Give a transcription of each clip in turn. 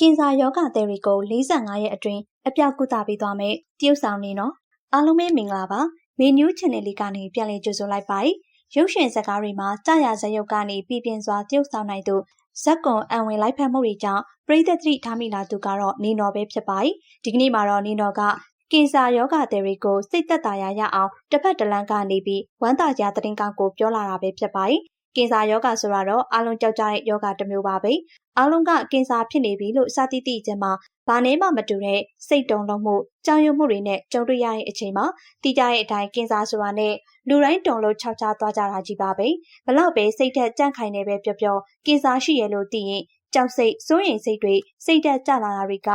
ကင်ဆာယောဂသည်တွေကို45ရက်အတွင်းအပြောက်ကုသပေးသွားမယ်တရုတ်ဆောင်နေနော်အားလုံးပဲမင်္ဂလာပါမေနူး channel လေးကနေပြန်လည်ကြိုဆိုလိုက်ပါရုပ်ရှင်ဇာတ်ကားတွေမှာကြာရဇယုတ်ကနေပြည်ပြင်းစွာတရုတ်ဆောင်နိုင်သူဇက်ကွန်အံဝင်လိုက်ဖက်မှုတွေကြောင့်ပရိသတ်တိထားမိလာသူကတော့နေနော်ပဲဖြစ်ပါဒီကနေ့မှာတော့နေနော်ကကင်ဆာယောဂသည်တွေကိုစိတ်သက်သာရရအောင်တစ်ဖက်တစ်လမ်းကနေပြီးဝမ်းသာကြတဲ့ကောင်းကိုပြောလာတာပဲဖြစ်ပါတယ် ကင်ဆာယောဂဆိုတာတော့အလုံးကြောက်ကြတဲ့ယောဂတစ်မျိုးပါပဲအားလုံးကကင်ဆာဖြစ်နေပြီလို့စသတိချင်းမှာဘာနဲ့မှမတူတဲ့စိတ်တုံလုံးမှုကြောင်ရွံ့မှုတွေနဲ့ကြုံတွေ့ရတဲ့အချိန်မှာတိကျတဲ့အတိုင်းကင်ဆာဆိုတာနဲ့လူတိုင်းတုံလို့ခြောက်ခြားသွားကြတာကြီးပါပဲဘလောက်ပဲစိတ်သက်ကြန့်ခိုင်နေပဲပြောပြောကင်ဆာရှိရလို့သိရင်ကြောက်စိတ်စိုးရိမ်စိတ်တွေစိတ်သက်ကြလာတာတွေက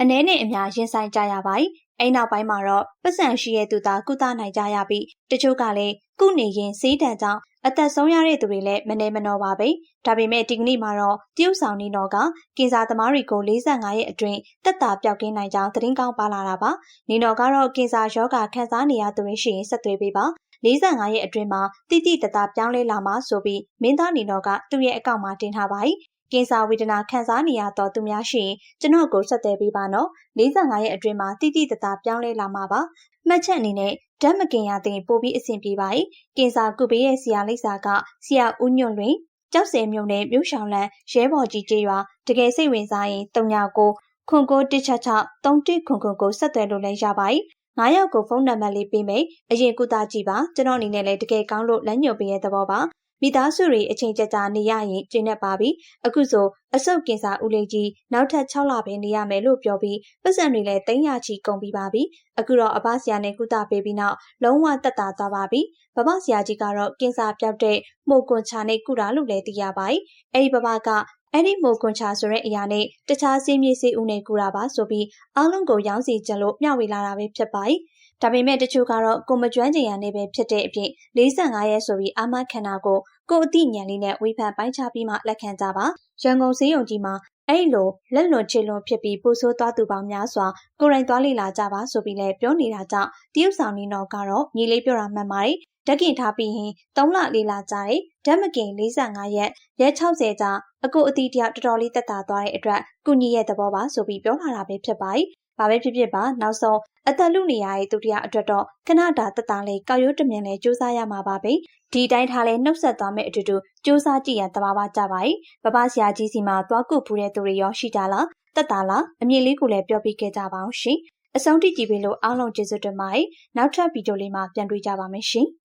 အနည်းနဲ့အများရင်ဆိုင်ကြရပါတယ် အဲ့နောက်ပိုင်းမှာတော့ပတ်စံရှိရဲ့သူသာကုသနိုင်ကြရပြီးတချို့ကလည်းကုနေရင်စေးတံကြောင့်အသက်ဆုံးရတဲ့သူတွေလည်းမနေမနှောပါပဲဒါပေမဲ့ဒီကနေ့မှာတော့တရုတ်ဆောင်နီနော်ကကင်ဆာသမားတွေကို45ရက်အတွင်းတက်တာပြောက်ကင်းနိုင်ကြောင်းသတင်းကောင်းပါလာတာပါနီနော်ကတော့ကင်ဆာရောဂါခံစားနေရသူတွေရှိရင်ဆက်သွယ်ပေးပါ45ရက်အတွင်းမှာတိတိတသားပြောင်းလဲလာမှာဆိုပြီးမင်းသားနီနော်ကသူ့ရဲ့အကောင့်မှာတင်ထားပါတယ် ကင်ဆာဝေဒနာခံစားနေရတော့သူများရှိရင်ကျွန်တော်ကိုဆက်သွယ်ပေးပါနော်45ရက်အတွင်းမှာတိတိတသားပြောင်းလဲလာမှာပါမှတ်ချက်အနေနဲ့ဓာတ်မကင်ရတဲ့ပို့ပြီးအဆင်ပြေပါ යි ကင်ဆာကုပေးရဲ့ဆရာလိပ်စာကဆရာဦးညွန့်လွင်ကျောက်စဲမြို့နယ်မြို့ရှောင်းလန်းရဲဘော်ကြီးကျေးရွာတကယ်စိတ်ဝင်စားရင်တုံညာကိုခွန်ကိုတစ်ချက်ချ31ခွန်ခွန်ကိုဆက်သွယ်လို့လည်းရပါ යි ငါးယောက်ကိုဖုန်းနံပါတ်လေးပေးမယ်အရင်ကုသကြည့်ပါကျွန်တော်အနေနဲ့လည်းတကယ်ကောင်းလို့လမ်းညွှန်ပေးရတဲ့သဘောပါ မိသားစုတွေအချိန်ကြာကြာနေရရင်ကျဉ်နေပါပြီအခုဆိုအဆုတ်ကင်ဆာဦးလေးကြီးနောက်ထပ်6လပဲနေရမယ်လို့ပြောပြီးပတ်စံတွေလည်း300ချီကုန်ပြီးပါပြီအခုတော့အဘဆရာနဲ့ကုသပေးပြီးနောက်လုံးဝတက်တာသွားပါပြီဘဘဆရာကြီးကတော့ကင်ဆာပြောက်တဲ့မှုကွန်ချာနဲ့ကုတာလို့လည်းသိရပါတယ်အဲ့ဒီဘဘကအဲ့ဒီမိုကွန်ချာဆိုတဲ့အရာနဲ့တခြားစည်းမြေစည်းဦးနဲ့ကူတာပါဆိုပြီးအားလုံးကိုရောင်းစီကြလို့မျှဝေလာတာပဲဖြစ်ပါတယ်။ ဒါပေမဲ့တချို့ကတော့ကိုမကျွမ်းကျင်ရနေပဲဖြစ်တဲ့အပြင်45ရက်ဆိုပြီးအာမခန္ဓာကိုကိုအတိညာလေးနဲ့ဝေဖန်ပိုင်းခြားပြီးမှလက်ခံကြပါ။ရန်ကုန်စည်းရုံကြီးမှာအဲ့လိုလက်လွန်ချေလွန်ဖြစ်ပြီးပူဆိုးသွားသူပေါင်းများစွာကိုရိုင်းသွားလေလာကြပါဆိုပြီးလဲပြောနေတာကြောင့်တရုတ်ဆောင်နေတော့ကတော့ညီလေးပြောတာမှန်ပါတယ်ဓက်ကင်ထားပြီးရင်3လ4လကြာတယ်ဓက်မကင်45ရက်ရက်60ကြာအကိုအတီတယောက်တော်တော်လေးတက်တာသွားတဲ့အတွက်ကုညီရဲ့သဘောပါဆိုပြီးပြောလာတာပဲဖြစ်ပါတယ်။ ဘာပဲဖြစ်ဖြစ်ပါနောက်ဆုံးအသက်လူနေရတဲ့သူတရားအတွက်တော့ခဏတာတက်တာလေးကောက်ရိုးတမြင်လေးစူးစမ်းရမှာပါပဲ။ဒီတိုင်းထားလဲနှုတ်ဆက်သွားမယ့်အတူတူစူးစမ်းကြည့်ရတဘာဝကြပါ යි ။ဘဘဆရာကြီးစီမှာသွားကုဖူးတဲ့သူတွေရောရှိကြလား။တက်တာလားအမြင်လေးကိုလည်းပြောပြခဲ့ကြပါအောင်ရှင်။အဆုံးထိကြည့်ပေးလို့အားလုံးကျေးဇူးတင်ပါတယ်။နောက်ထပ်ဗီဒီယိုလေးမှာပြန်တွေ့ကြပါမယ်ရှင်။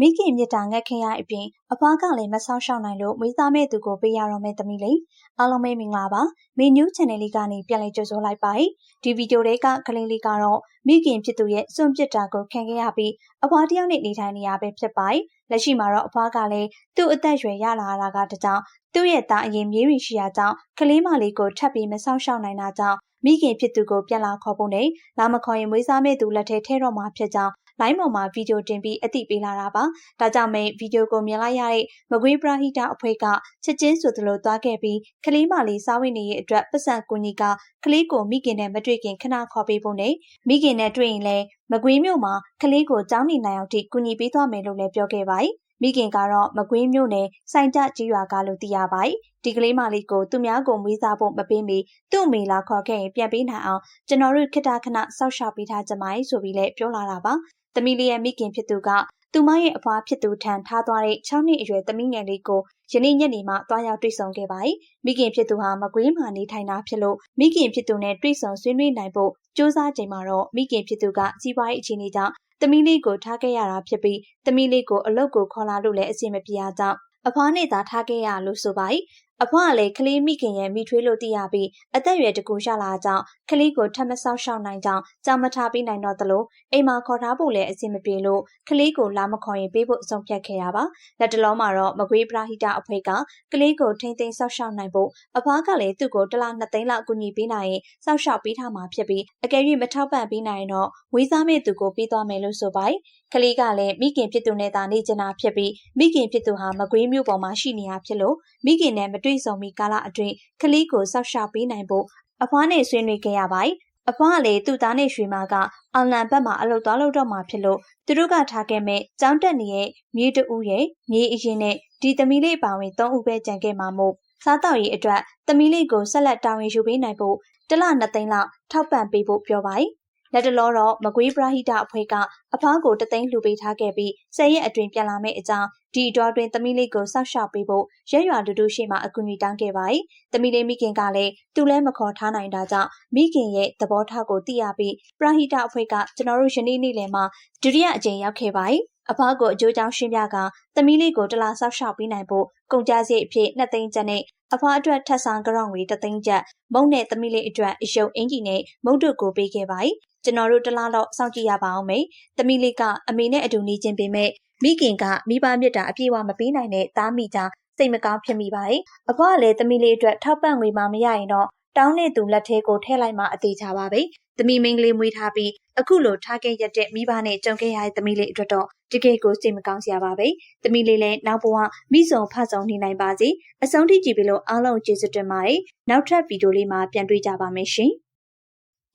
မိခင်မြစ်တာငတ်ခင်ရအပြင်အဖွားကလည်းမဆောက်ရှောက်နိုင်လို့မွေးစားမဲ့သူကိုပေးရတော့မဲ့သမီးလေးအားလုံးပဲမင်္ဂလာပါမင်း new channel လေးကနေပြန်လည်ကြိုဆိုလိုက်ပါတယ်ဒီဗီဒီယိုလေးကကလေးလေးကတော့မိခင်ဖြစ်သူရဲ့စွန့်ပစ်တာကိုခံခဲ့ရပြီးအဖွားတယောက်နဲ့နေထိုင်နေရပဲဖြစ်ပါတယ်လက်ရှိမှာတော့အဖွားကလည်းသူ့အသက်ရွယ်ရလာတာကတကြောင်သူ့ရဲ့သားအရင်မြေးရီရှိရာကြောင့်ကလေးမလေးကိုထပ်ပြီးမဆောက်ရှောက်နိုင်တာကြောင့်မိခင်ဖြစ်သူကိုပြန်လာခေါ်ဖို့နဲ့လာမခေါ်ရင်မွေးစားမဲ့သူလက်ထဲထဲတော့မှာဖြစ်ကြောင်း လိုင်းပေါ်မှာဗီဒီယိုတင်ပြီးအသိပေးလာတာပါ။ဒါကြောင့်မဲဗီဒီယိုကိုမြင်လိုက်ရတဲ့မကွေးပရာဟိတအဖွဲ့ကချက်ချင်းဆိုသလိုသွားခဲ့ပြီးကလေးမလေးစားဝတ်နေရေးအတွက်ပတ်စံကူညီကကလေးကိုမိခင်နဲ့မတွေ့ခင်ခဏခေါ်ပေးဖို့နဲ့မိခင်နဲ့တွေ့ရင်လည်းမကွေးမြို့မှာကလေးကိုကြောင်းနေနိုင်အောင်ထိကူညီပေးသွားမယ်လို့လည်းပြောခဲ့ပါတယ်။မိခင်ကတော့မကွေးမြို့နယ်စိုင်ကြကြီးရွာကလို့သိရပါတယ်။ဒီကလေးမလေးကိုသူများကိုမွေးစားဖို့မပေးမီသူ့အမေလာခေါ်ခဲ့ရင်ပြန်ပေးနိုင်အောင်ကျွန်တော်တို့ခိတခဏစောက်ရှောက်ပေးထားကြမှာဆိုပြီးလည်းပြောလာတာပါ သမီးလေးရဲ့မိခင်ဖြစ်သူကသူမရဲ့အဖွားဖြစ်သူထံထားသွားတဲ့6နှစ်အရွယ်သမီးငယ်လေးကိုယနေ့ညနေမှတွားရောက်တွေ့ဆုံခဲ့ပါတယ်။မိခင်ဖြစ်သူဟာမကွေးမှနေထိုင်တာဖြစ်လို့မိခင်ဖြစ်သူနဲ့တွေ့ဆုံဆွေးနွေးနိုင်ဖို့စူးစမ်းချိန်မှာတော့မိခင်ဖြစ်သူကစီးပွားရေးအခြေအနေကြောင့်သမီးလေးကိုထားခဲ့ရတာဖြစ်ပြီးသမီးလေးကိုအလုပ်ကိုခေါ်လာလို့လည်းအဆင်မပြေရကြောင်းအဖွားနဲ့သာထားခဲ့ရလို့ဆိုပါ၏အဖွားကလည်းကလေးမိခင်ရဲ့မိထွေးလို့သိရပြီးအသက်အရွယ်တကူရလာကြောင်းကလေးကိုထပ်မဆောက်ရှောက်နိုင်ကြောင်းကြောင်မထားပေးနိုင်တော့သလိုအိမ်မှာခေါ်ထားဖို့လည်းအဆင်မပြေလို့ကလေးကိုလာမခေါ်ရင်ပေးဖို့အဆုံးဖြတ်ခဲ့ရပါလက်တလုံးမှာတော့မကွေးပရာဟိတအဖွဲ့ကကလေးကိုထိမ့်သိမ်းဆောက်ရှောက်နိုင်ဖို့အဖွားကလည်းသူ့ကိုတလ2သိန်းလောက်အကူအညီပေးနိုင်ရင်ဆောက်ရှောက်ပေးထားမှာဖြစ်ပြီးအကယ်၍မထောက်ပံ့ပေးနိုင်ရင်တော့ဝေးစားမဲ့သူကိုပေးသွားမယ်လို့ဆိုပါတယ်ကလေးကလည်းမိခင်ဖြစ်သူနဲ့သာနေကျင်တာဖြစ်ပြီးမိခင်ဖြစ်သူဟာမကွေးမျိုးပေါ်မှာရှိနေတာဖြစ်လို့မိခင်နဲ့မတွေ့ဆုံမီကာလအတွင်းကလေးကိုစောက်ရှောက်ပေးနိုင်ဖို့အဖွားနဲ့ဆွေးနွေးခဲ့ရပါတယ်။အဖွားကလည်းသူ့သားနဲ့ရွှေမကအောင်လန်ဘက်မှာအလုပ်သွားလုပ်တော့မှာဖြစ်လို့သူတို့ကထားခဲ့မဲ့ចောင်းတက်နေရဲ့မြေတူရဲ့မြေအရင်နဲ့ဒီသမီးလေးပါဝင်၃ဦးပဲကြံခဲ့မှာမို့စားတောက်ရေးအတွက်သမီးလေးကိုဆက်လက်တာဝန်ယူပေးနိုင်ဖို့တစ်လနှစ်သိန်းလောက်ထောက်ပံ့ပေးဖို့ပြောပါတယ် လက်တလောတော့မကွေးပရဟိတအဖွဲ့ကအဖားကိုတသိန်းလှူပေးထားခဲ့ပြီးဆယ်ရက်အတွင်းပြန်လာမယ့်အကြောင်းဒီအတော်တွင်သမီးလေးကိုစောက်ရှောက်ပေးဖို့ရဲရွာတူတူရှိမှအကူအညီတောင်းခဲ့ပါတယ်။သမီးလေးမိခင်ကလည်းသူလည်းမခေါ်ထားနိုင်တာကြောင့်မိခင်ရဲ့သဘောထားကိုသိရပြီးပရဟိတအဖွဲ့ကကျွန်တော်တို့ယနေ့နေ့လယ်မှာဒုတိယအကြိမ်ရောက်ခဲ့ပါတယ်။အဖကိုအကျိုးကြောင့်ရှင်းပြကသမီးလေးကိုတလားဆောက်ရှောက်ပေးနိုင်ဖို့ကုန်ကြစည်အဖြစ်နှစ်သိန်းကျပ်နဲ့အဖွားအတွက်ထပ်ဆောင်ကြောင်ဝေတသိန်းကျပ်မုံနဲ့သမီးလေးအတွက်အယုံအင်ကြီးနဲ့မုံတို့ကိုပေးခဲ့ပါ යි ကျွန်တော်တို့တလားတော့စောင့်ကြည့်ရပါအောင်မေသမီးလေးကအမေနဲ့အတူနေချင်းပေမဲ့မိခင်ကမိဘမြတ်တာအပြည့်အဝမပေးနိုင်တဲ့သားမိကြောင့်စိတ်မကောင်းဖြစ်မိပါ යි အဖွားကလည်းသမီးလေးအတွက်ထောက်ပံ့ငွေမှမရရင်တော့တောင်းတဲ့သူလက်ထဲကိုထည့်လိုက်မှအသေးချပါပဲ။သမီးမင်းကလေးမွေးထားပြီးအခုလိုထားခဲ့ရတဲ့မိဘနဲ့ကြုံခဲ့ရတဲ့သမီးလေးအတွက်တော့တကယ်ကိုစိတ်မကောင်းစရာပါပဲ။သမီးလေးလည်းနောက်ဘဝမိဆုံဖဆုံနေနိုင်ပါစေ။အဆုံးထိကြည့်ပြီးလို့အားလုံးကျေးဇူးတင်ပါတယ်။နောက်ထပ်ဗီဒီယိုလေးမှာပြန်တွေ့ကြပါမယ်ရှင်။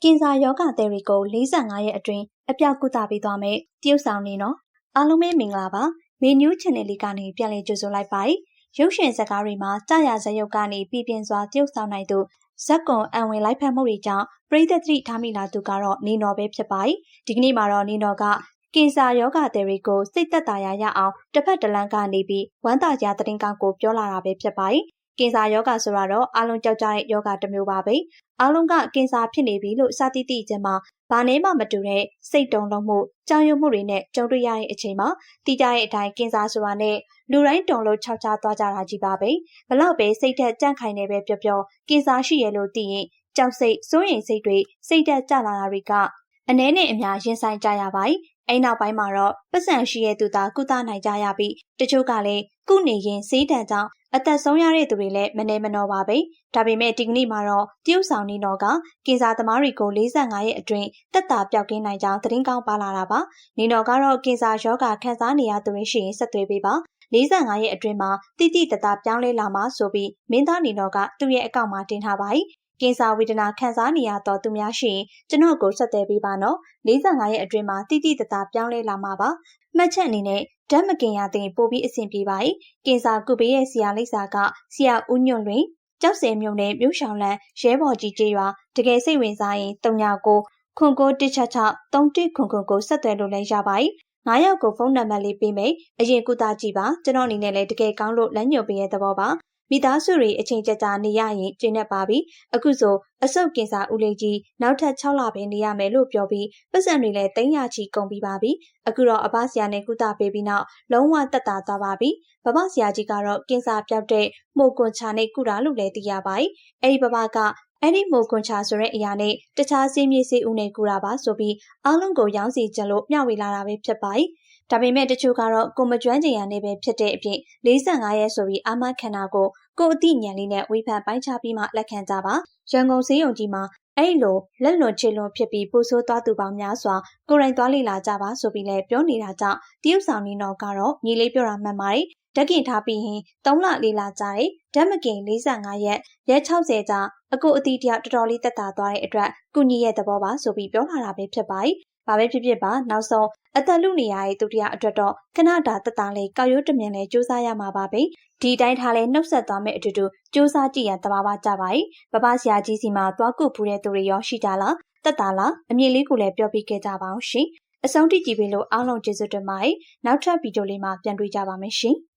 ကင်ဆာယောဂသည်တွေကို45ရက်အတွင်းအပြောက်ကုသပေးသွားမယ်တရုတ်ဆောင်နေနော်။အားလုံးပဲမင်္ဂလာပါ။မေနူး channel လေးကနေပြန်လည်ကြိုဆိုလိုက်ပါတယ်။ရုပ်ရှင်ဇာတ်ကားတွေမှာကြာရဇာတ်ရုပ်ကနေပြည်ပြင်းစွာတရုတ်ဆောင်နိုင်သူဇက်ကွန်အံဝင်လိုက်ဖက်မှုတွေကြောင့်ပရိသတ်တိထားမိလာသူကတော့နေနော်ပဲဖြစ်ပါတယ်။ဒီကနေ့မှာတော့နေနော်ကကင်ဆာယောဂသည်တွေကိုစိတ်သက်သာရာရအောင်တစ်ဖက်တစ်လမ်းကနေပြီးဝမ်းသာရာသတင်းကောင်းကိုပြောလာတာပဲဖြစ်ပါတယ်။ ကင်ဆာယောဂဆိုတာတော့အလုံးကြောက်ကြတဲ့ယောဂတစ်မျိုးပါပဲ။အလုံးကကင်ဆာဖြစ်နေပြီလို့စသတိချင်းမှာဘာနဲ့မှမတူတဲ့စိတ်တုံလုံးမှုကြောင်ရွံ့မှုတွေနဲ့ကြုံတွေ့ရတဲ့အချိန်မှာတိကျတဲ့အတိုင်းကင်ဆာဆိုတာနဲ့လူတိုင်းတုံလို့ခြောက်ခြားသွားကြတာကြီးပါပဲဘလောက်ပဲစိတ်သက်ကြန့်ခိုင်နေပဲပြောပြောကင်ဆာရှိရလို့သိရင်ကြောက်စိတ်စိုးရိမ်စိတ်တွေစိတ်သက်ကြလာတာတွေကအနည်းနဲ့အများရင်ဆိုင်ကြရပါ යි အဲ့နောက်ပိုင်းမှာတော့ပတ်စံရှိရဲ့သူသာကုသနိုင်ကြရပြီးတချို့ကလည်းကုနေရင်စေးတံကြောင့်အသက်ဆုံးရတဲ့သူတွေလည်းမနေမနှောပါပဲဒါပေမဲ့ဒီကနေ့မှာတော့တရုတ်ဆောင်နီနော်ကကင်ဆာသမားတွေကို45ရက်အတွင်းတက်တာပြောက်ကင်းနိုင်ကြောင်းသတင်းကောင်းပါလာတာပါနီနော်ကတော့ကင်ဆာရောဂါခံစားနေရသူတွေရှိရင်ဆက်သွယ်ပေးပါ45ရက်အတွင်းမှာတိတိတသားပြောင်းလဲလာမှာဆိုပြီးမင်းသားနီနော်ကသူ့ရဲ့အကောင့်မှာတင်ထားပါ යි ကင်ဆာဝေဒနာခံစားနေရတော့သူများရှိရင်ကျွန်တော်ကိုဆက်သွယ်ပေးပါနော်45ရက်အတွင်းမှာတိတိတသားပြောင်းလဲလာမှာပါမှတ်ချက်အနေနဲ့ဓာတ်မကင်ရတဲ့ပို့ပြီးအဆင်ပြေပါ යි ကင်ဆာကုပေးရဲ့ဆရာလိပ်စာကဆရာဦးညွန့်လွင်ကျောက်စဲမြို့နယ်မြို့ရှောင်းလန်းရဲဘော်ကြီးကျေးရွာတကယ်စိတ်ဝင်စားရင်တုံညာကိုခွန်ကိုတစ်ချက်ချ31ခွန်ခွန်ကိုဆက်သွယ်လို့လည်းရပါ යි ငါးယောက်ကိုဖုန်းနံပါတ်လေးပေးမယ်အရင်ကုသကြည့်ပါကျွန်တော်အနေနဲ့လည်းတကယ်ကောင်းလို့လမ်းညွှန်ပေးရတဲ့သဘောပါ မိသားစုတွေအချိန်ကြာကြာနေရရင်ကျဉ်နေပါပြီအခုဆိုအဆုတ်ကင်ဆာဦးလေးကြီးနောက်ထပ်6လပဲနေရမယ်လို့ပြောပြီးပတ်စံတွေလည်း300ချီကုန်ပြီးပါပြီအခုတော့အဘဆရာနဲ့ကုသပေးပြီးနောက်လုံးဝတက်တာသွားပါပြီဘဘဆရာကြီးကတော့ကင်ဆာပြောက်တဲ့မှုကွန်ချာနဲ့ကုတာလို့လည်းသိရပါတယ်အဲ့ဒီဘဘက အဲ့ဒီမိုကွန်ချာဆိုတဲ့အရာနဲ့တခြားစည်းမြေစည်းဦးနဲ့ကူတာပါဆိုပြီးအားလုံးကိုရောင်းစီကြလို့မျှဝေလာတာပဲဖြစ်ပါတယ်။ဒါပေမဲ့တချို့ကတော့ကိုမကျွမ်းကျင်ရနေပဲဖြစ်တဲ့အပြင်45ရက်ဆိုပြီးအာမခန္ဓာကိုကိုအတိညာလေးနဲ့ဝေဖန်ပိုင်းခြားပြီးမှလက်ခံကြပါ။ရန်ကုန်စည်းရုံကြီးမှာ အဲ့လိုလက်လွန်ချေလွန်ဖြစ်ပြီးပူဆိုးသွားသူပေါင်းများစွာကိုရိုင်းသွားလေလာကြပါဆိုပြီးလဲပြောနေတာကြောင့်တရုတ်ဆောင်နေတော့ကတော့ညီလေးပြောတာမှန်ပါတယ်ဓက်ကင်ထားပြီးရင်3လ4လကြာတယ်ဓက်မကင်45ရက်ရက်60ကြာအကိုအတီတယောက်တော်တော်လေးတက်တာသွားတဲ့အတွက်ကုညီရဲ့သဘောပါဆိုပြီးပြောလာတာပဲဖြစ်ပါတယ်။ ဘာပဲဖြစ်ဖြစ်ပါနောက်ဆုံးအသက်လူနေရတဲ့သူတရားအတွက်တော့ခဏတာတက်တာလေးကောက်ရိုးတမြင်လေးစူးစမ်းရမှာပါပဲ။ဒီတိုင်းထားလဲနှုတ်ဆက်သွားမယ့်အတူတူစူးစမ်းကြည့်ရတဘာဝကြပါ යි ။ဘဘဆရာကြီးစီမှာသွားကုဖူးတဲ့သူတွေရောရှိကြလား။တက်တာလားအမြင်လေးကိုလည်းပြောပြခဲ့ကြပါအောင်ရှင်။အဆုံးထိကြည့်ပြီးလို့အားလုံးကျေးဇူးတင်ပါတယ်။နောက်ထပ်ဗီဒီယိုလေးမှာပြန်တွေ့ကြပါမယ်ရှင်။